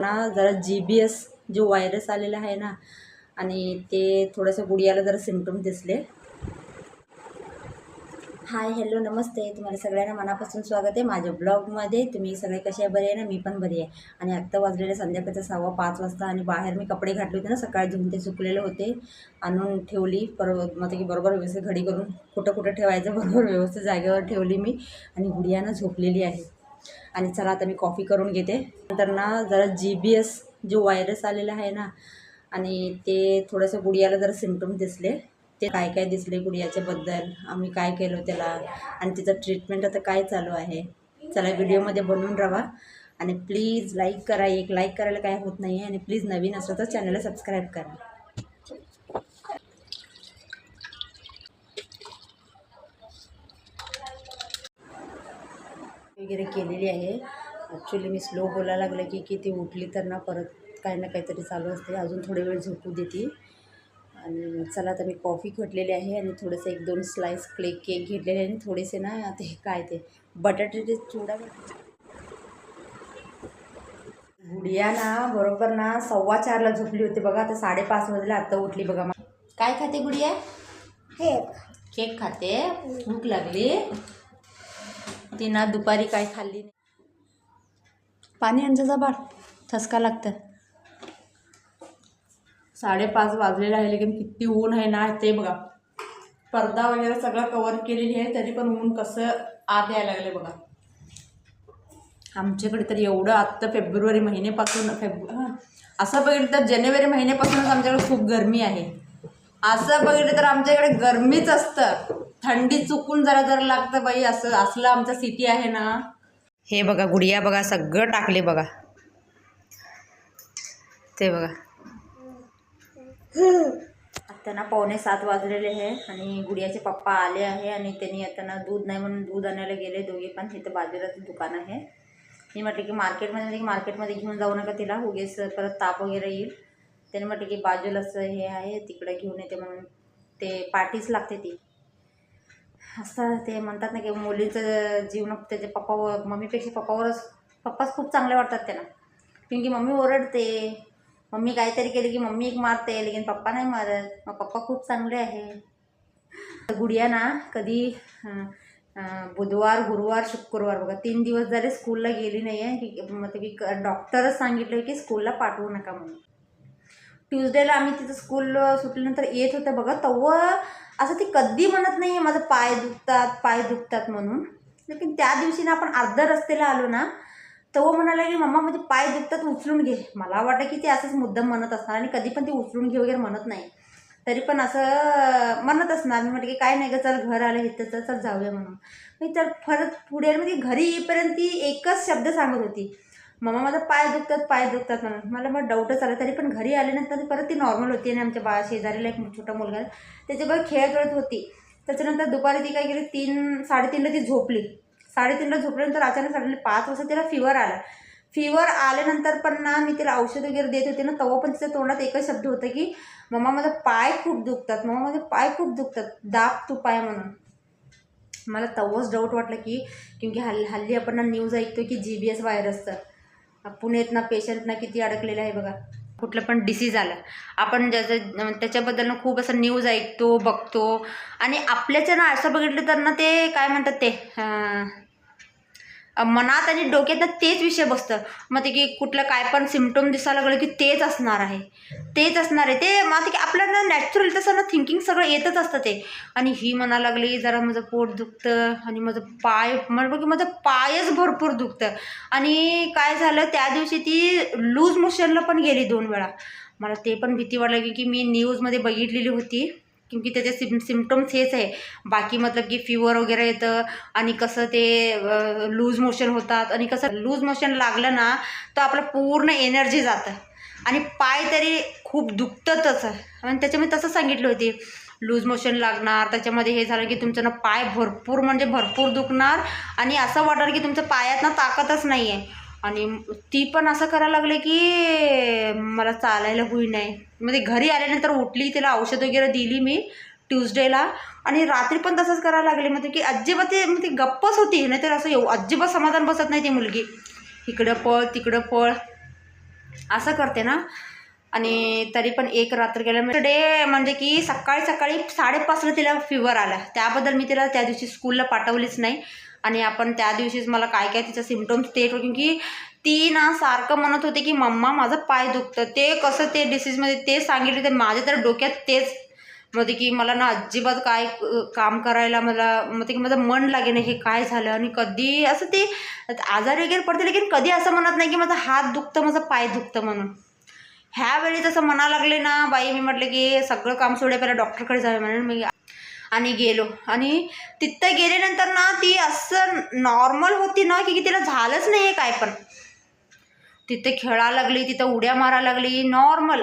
ना जरा G B S जो व्हायरस आलेला आहे ना आणि ते थोडंसं गुडियाला जरा सिमटम दिसले. हाय हॅलो नमस्ते. तुम्हाला सगळ्यांना मनापासून स्वागत आहे. माझ्या ब्लॉगमध्ये तुम्ही सगळे कसे बरे आहे ना? मी पण बरी आहे. आणि आत्ता वाजलेले संध्याकाळचा सहावा पाच वाजता आणि बाहेर मी कपडे घातले होते ना सकाळी धुवून ते सुकलेले होते. आणून ठेवली बरोबर मग की बरोबर व्यवस्थित घडी करून कुठं कुठं ठेवायचं बरोबर व्यवस्थित जागेवर ठेवली मी. आणि गुडियानं झोपलेली आहे. आणि चला आता मी कॉफी करून घेते. नंतर ना जरा जी बी एस जो व्हायरस आलेला आहे ना आणि ते थोडंसं गुडियाला जरा सिमटम दिसले. ते काय काय दिसले गुडियाच्याबद्दल आम्ही काय केलं त्याला आणि तिचं ट्रीटमेंट आता काय चालू आहे. चला व्हिडिओमध्ये बनवून राहा. आणि प्लीज लाईक करा एक लाईक करायला काय होत नाही आहे आणि प्लीज नवीन असलं तर चॅनलला सबस्क्राईब करा. वगैरे केलेली आहे. ॲक्च्युली मी स्लो बोलायला लागले की की ती उठली तर ना परत काही ना काहीतरी चालू असते. अजून थोडे वेळ झोपू देते. आणि चला आता मी कॉफी घटलेली आहे आणि थोडंसं एक दोन स्लाइस क्ले केक घेतलेले आहे आणि थोडेसे ना ते काय ते बटाट्याचे चिवडा गुडिया ना बरोबर ना सव्वा चारला झोपली होती बघा. आता साडेपाच वाजले आत्ता उठली बघा. मा- काय खाते गुडिया? केक खाते? भूक लागली? ती ना दुपारी काय खाल्ली नाही. पाणी आणचं जा बाळ. ठसका लागतं. साडेपाच वाजलेलं आहे लेकिन किती ऊन आहे ना ते बघा. पडदा वगैरे सगळं कवर केलेली आहे तरी पण ऊन कसं आत यायला लागले बघा. आमच्याकडे तर एवढं आत्ता फेब्रुवारी महिन्यापासून फेब हां. असं बघितलं तर जानेवारी महिन्यापासूनच आमच्याकडे खूप गरमी आहे. असं बघितलं तर आमच्याकडे गरमीच असतं. थंडी चुकून जरा जरा लागतं बाई असं असलं आमचं सिटी आहे ना. हे बघा गुडिया बघा सगळं टाकले बघा. ते बघा. आता ना पावणे सात वाजलेले आहे आणि गुडियाचे पप्पा आले आहे आणि त्यांनी आता ना दूध नाही म्हणून दूध आणायला गेले. दोघे पण तिथं बाजूलाच दुकान आहे. मी म्हटलं की मार्केटमध्ये म्हणजे की मार्केटमध्ये घेऊन जाऊ नका तिला. उगेच परत ताप वगैरे येईल. त्याने म्हटलं की बाजूलाच हे आहे तिकडं घेऊन येते म्हणून. ते पाठीच लागते ती. असं ते म्हणतात ना की मुलीचं जीवन त्याचे पप्पावर मम्मीपेक्षा पप्पावरच पप्पाच खूप चांगले वाटतात त्यांना कारण की मम्मी ओरडते. मम्मी काहीतरी केली की मम्मी एक मारते लेकिन पप्पा नाही मारत. मग पप्पा खूप चांगले आहे. गुडिया ना कधी बुधवार गुरुवार शुक्रवार बघा तीन दिवस झाले स्कूलला गेली नाही आहे की मग की डॉक्टरच सांगितलं की स्कूलला पाठवू नका म्हणून. ट्युजडेला आम्ही तिथं स्कूल सुटल्यानंतर येत होतं बघा तेव्हा असं ती कधी म्हणत नाही आहे माझं पाय दुखतात पाय दुखतात म्हणून. लेकिन त्या दिवशी ना आपण अर्ध्या रस्त्याला आलो ना तेव्हा म्हणाला की मम्मा म्हणजे पाय दुखतात उचलून घे. मला वाटतं की ते असंच मुद्दम म्हणत असणार आणि कधी पण ती उचलून घे वगैरे म्हणत नाही. तरी पण असं म्हणत असणार. मी म्हटलं की काय नाही गं चल घर आलं इथं तर चल जाऊया म्हणून. मी तर परत पुढे म्हणजे घरी येईपर्यंत ती एकच शब्द सांगत होती. मम्मा माझा पाय दुखतात पाय दुखतात म्हणून. मला मग डाऊटच आला. तरी पण घरी आल्यानंतर परत ती नॉर्मल होती आणि आमच्या बा शेजारीला एक छोटा मुलगा त्याच्याबरोबर खेळत खेळत होती. त्याच्यानंतर दुपारी ती काय केली? तीन साडेतीनला ती झोपली. साडेतीनला झोपल्यानंतर अचानक सडनली पाच वाजता तिला फिवर आला. फिवर आल्यानंतर पण ना मी तिला औषध वगैरे देत होते ना तेव्हा पण तिच्या तोंडात एकच शब्द होतं की मम्मा माझा पाय खूप दुखतात. मम्मा माझे पाय खूप दुखतात. दाब तू पाय म्हणून. मला तेव्हाच डाऊट वाटलं की क्योंकि हल्ली हल्ली आपण ना न्यूज ऐकतो की जी बी एस व्हायरसचं पुणेत ना पेशंट ना किती अडकलेलं आहे बघा. कुठलं पण डिसीज आलं. आपण ज्याचं म्हणजे त्याच्याबद्दल ना खूप असं न्यूज ऐकतो बघतो. आणि आपल्याच्या ना असं बघितलं तर ना ते काय म्हणतात ते मनात आणि डोक्यात तेच विषय बसतं. मग ते की कुठलं काय पण सिमटम दिसायला लागलं की तेच असणार आहे. तेच असणार आहे. ते मग ते की आपल्याला नॅचरल तसं ना थिंकिंग सगळं येतच असतं ते. आणि ही म्हणा लागली जरा माझं पोट दुखतं आणि माझं पाय म्हणजे की माझं पायच भरपूर दुखतं. आणि काय झालं त्या दिवशी ती लूज मोशनला पण गेली दोन वेळा. मला ते पण भीती वाटली की मी न्यूजमध्ये बघितलेली होती. क्योंकि त्याचे सिम सिमटम्स हेच आहे. बाकी मतलब की फिवर वगैरे येतं आणि कसं ते लूज मोशन होतात आणि कसं लूज मोशन लागलं ना तर आपलं पूर्ण एनर्जी जातं. आणि पाय तरी खूप दुखतातच आणि त्याच्यामध्ये तसं सांगितलं होती. लूज मोशन लागणार त्याच्यामध्ये हे झालं की तुमचं ना पाय भरपूर म्हणजे भरपूर दुखणार आणि असं वाटणार की तुमच्या पायात ना ताकदच नाही आहे आणि ती पण असं करायला लागले की मला चालायला होई नाही. म्हणजे घरी आल्यानंतर उठली तिला औषध वगैरे दिली मी ट्यूजडेला. आणि रात्री पण तसंच करायला लागले. म्हणजे की अजिबात ते म्हणजे गप्पच होती. नाहीतर असं येऊ अजिबात समाधान बसत नाही ती मुलगी. इकडं पळ तिकडं पळ. असं करते ना. आणि तरी पण एक रात्र गेल्या डे म्हणजे की सकाळी सकाळी साडेपाचला तिला फिवर आला. त्याबद्दल मी तिला त्या दिवशी स्कूलला पाठवलीच नाही. आणि आपण त्या दिवशीच मला काय काय तिचं सिमटम्स ते कारण की ती ना सारखं म्हणत होती की मम्मा माझं पाय दुखतं. ते कसं ते डिसीजमध्ये ते सांगितले तर माझ्या तर डोक्यात तेच मध्ये की मला ना अजिबात काय काम करायला मला मध्ये की माझं मन लागे नाही हे काय झालं आणि कधी असं ते आजारी वगैरे पडते लेकिन कधी असं म्हणत नाही की माझा हात दुखतं माझं पाय दुखतं म्हणून. ह्यावेळी तसं म्हणा लागले ना बाई मी म्हटलं की सगळं काम सोडे पहिला डॉक्टरकडे जावे म्हणून मी आणि गेलो. आणि तिथं गेल्यानंतर ना ती असं नॉर्मल होती ना की की तिला झालंच नाही आहे काय पण. तिथे खेळा लागली तिथं उड्या मारा लागली नॉर्मल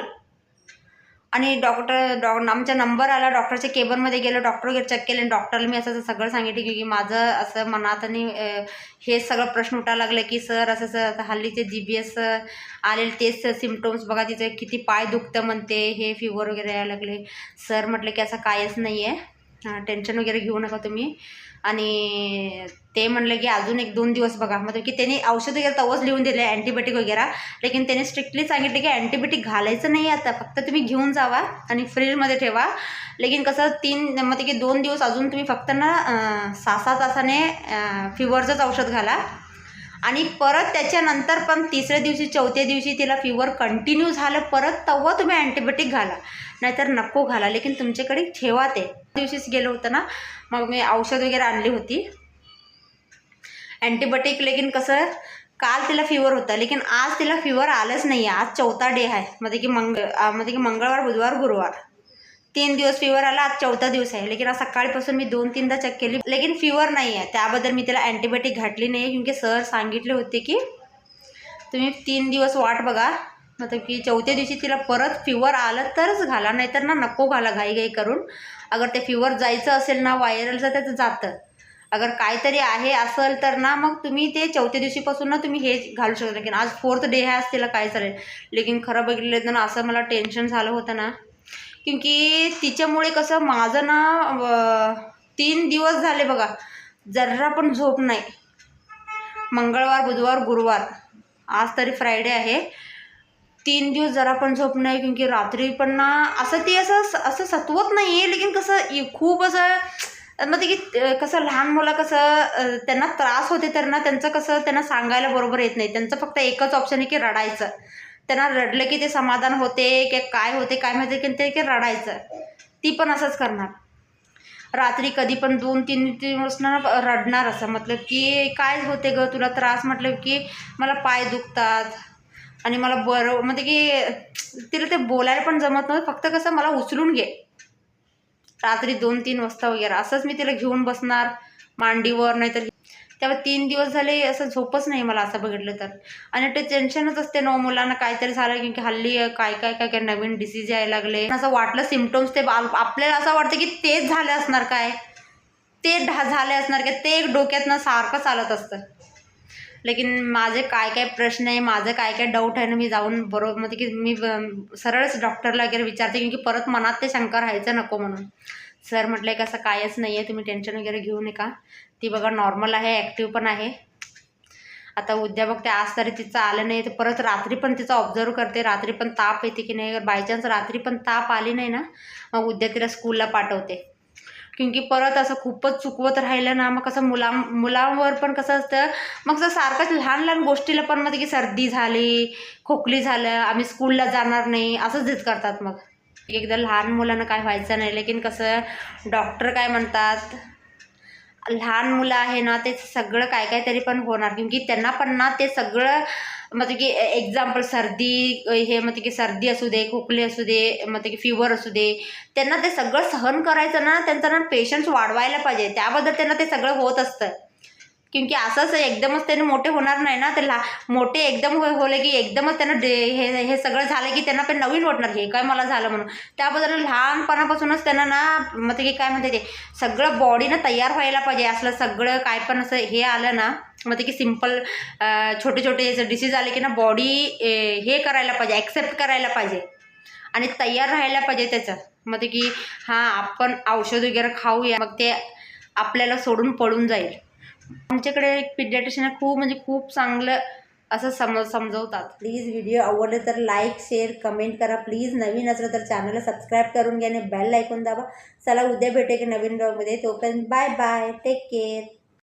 आणि डॉक्टर डॉ आमचा नंबर आला डॉक्टरच्या केबलमध्ये गेलो डॉक्टर वगैरे चेक केले आणि डॉक्टरला मी असं सगळं सांगितलं की माझं असं मनात आणि हे सगळं प्रश्न उठायला लागले की सर असं सर आता हल्लीचे जी बी एस आलेले तेच सिमटम्स बघा तिचे किती पाय दुखतं म्हणते हे फिवर वगैरे यायला लागले. सर म्हटलं की असं कायच नाही आहे टेन्शन वगैरे घेऊ नका तुम्ही. आणि ते म्हणलं की अजून एक दोन दिवस बघा. मतलब की त्यांनी औषध वगैरे तवच लिहून दिले अँटीबायोटिक वगैरे. लेकिन त्याने स्ट्रिक्टली सांगितलं की अँटीबायोटिक घालायचं नाही आता. फक्त तुम्ही घेऊन जावा आणि फ्रीजमध्ये ठेवा. लेकिन कसं तीन म्हणजे की दोन दिवस अजून तुम्ही फक्त ना सहा सहा तासाने फिवरचंच औषध घाला. आणि परत त्याच्यानंतर पण तिसऱ्या दिवशी चौथ्या दिवशी तिला फिवर कंटिन्यू झालं परत तेव्हा तुम्ही अँटीबायोटिक घाला. नाहीतर नको घाला. लेकिन तुमच्याकडे ठेवा ते. दिवशीच गेलो होतं ना मग मी औषध वगैरे आणली होती. अँटीबायोटिक लेकिन कसं काल तिला फिवर होता लेकिन आज तिला फिवर आलंच नाही आहे आज चौथा डे आहे. म्हणजे की मंग म्हणजे की मंगळवार बुधवार गुरुवार. तीन दिवस फिवर आला आज चौथा दिवस आहे. लेकिन आज सकाळीपासून मी दोन तीनदा चेक केली. लेकिन फिवर नाही आहे त्याबद्दल मी तिला अँटीबायोटिक घातली नाही आहे सर सांगितले होते की तुम्ही तीन दिवस वाट बघा. मतलब की चौथ्या दिवशी तिला परत फिवर आलं तरच घाला. नाहीतर ना नको घाला घाई करून. अगर ते फिवर जायचं असेल ना व्हायरलचं त्याचं जातं. अगर काहीतरी आहे असेल तर ना मग तुम्ही ते चौथ्या दिवशीपासून ना तुम्ही हे घालू शकता. की आज फोर्थ डे आहे आज तिला काय चालेल? लेकिन खरं बघितलं तर ना असं मला टेन्शन झालं होतं ना. क्योंकि तिच्यामुळे कसं माझं ना तीन दिवस झाले बघा जरा पण झोप नाही. मंगळवार बुधवार गुरुवार. आज तरी फ्रायडे आहे. तीन दिवस जरा पण झोप नाही की रात्री पण ना असं ते असं असं सतवत नाही आहे लेकिन कसं खूप असं मग ते की कसं लहान मुलं कसं त्यांना त्रास होते तर ना त्यांचं कसं त्यांना सांगायला बरोबर येत नाही. त्यांचं फक्त एकच ऑप्शन आहे की रडायचं. त्यांना रडलं की ते समाधान होते की काय होते काय माहिती की ते की रडायचं. ती पण असंच करणार. रात्री कधी पण दोन तीन तीन वाजता रडणार असं मतलब की काय होते ग तुला त्रास म्हटलं की मला पाय दुखतात. आणि मला बरं म्हणजे की तिला ते बोलायला पण जमत नव्हतं. फक्त कसं मला उचलून घे. रात्री दोन तीन वाजता वगैरे असंच मी तिला घेऊन बसणार मांडीवर नाहीतर त्यावर तीन दिवस झाले असं झोपच नाही मला असं बघितलं तर. आणि ते टेन्शनच असते नऊ हो मुलांना काहीतरी झालं की हल्ली काय काय काय काय नवीन डिसीज यायला लागले. असं वाटलं सिमटम्स ते आपल्याला असं वाटतं की तेच झाले असणार काय? ते ढा झाले असणार की ते एक डोक्यातनं सारखं चालत असतं. लेकिन माझे काय काय प्रश्न आहे माझं काय काय डाऊट आहे ना मी जाऊन बरोबर म्हणजे की मी सरळच डॉक्टरला वगैरे विचारते की परत मनात ते शंका राहायचं नको म्हणून. सर म्हटलं की असं कायच नाही आहे तुम्ही टेन्शन वगैरे घेऊ नका. ती बघा नॉर्मल आहे ॲक्टिव्ह पण आहे. आता उद्या बघते आज तरी तिचं आलं नाही तर परत रात्री पण तिचं ऑब्झर्व करते रात्री पण ताप येते की नाही? बाय चान्स रात्री पण ताप आली नाही ना मग उद्या तिला स्कूलला पाठवते. क्योंकि परत असं खूपच चुकवत राहिलं ना मग कसं मुला मुलांवर पण कसं असतं मग जर सारखंच लहान लहान गोष्टीला पण मग की सर्दी झाली खोकली झालं आम्ही स्कूलला जाणार नाही असंच जिद करतात मग. एकदा लहान मुलांना काय व्हायचं नाही लेकिन कसं डॉक्टर काय म्हणतात लहान मुलं आहे ना ते सगळं काय काय तरी पण होणार की त्यांना पण ना ते सगळं मतलब की एक्झाम्पल सर्दी हे मतलब की सर्दी असू दे खोकले असू दे मतलब की फिवर असू दे त्यांना ते सगळं सहन करायचं ना त्यांचा ना पेशन्स वाढवायला पाहिजे. त्याबद्दल त्यांना ते सगळं होत असतं. क्योंकि असंच एकदमच त्याने मोठे होणार नाही ना ते ला मोठे एकदम हो- होले की एकदमच त्यांना डे हे हे सगळं झालं की त्यांना पण नवीन वाटणार हे काय मला झालं म्हणून. त्याबद्दल लहानपणापासूनच त्यांना ना मग ते की काय म्हणते ते सगळं बॉडीनं तयार व्हायला पाहिजे. असलं सगळं काय पण असं हे आलं ना मग ते की सिंपल छोटे छोटे डिसीज आले की ना बॉडी हे करायला पाहिजे ॲक्सेप्ट करायला पाहिजे. आणि तयार राहायला पाहिजे त्याचं. मग ते की हां आपण औषध वगैरे खाऊया मग ते आपल्याला सोडून पडून जाईल. आमच्याकडे एक पिडियाट्रिशियन खूप म्हणजे खूप चांगलं असं सम समजवतात. प्लीज व्हिडिओ आवडले तर लाईक शेअर कमेंट करा. प्लीज नवीन असलं तर चॅनलला सबस्क्राईब करून घ्या आणि बेल ऐकून दाबा. चला उद्या भेटेल की नवीन ब्लॉगमध्ये तोपर्यंत बाय बाय टेक केअर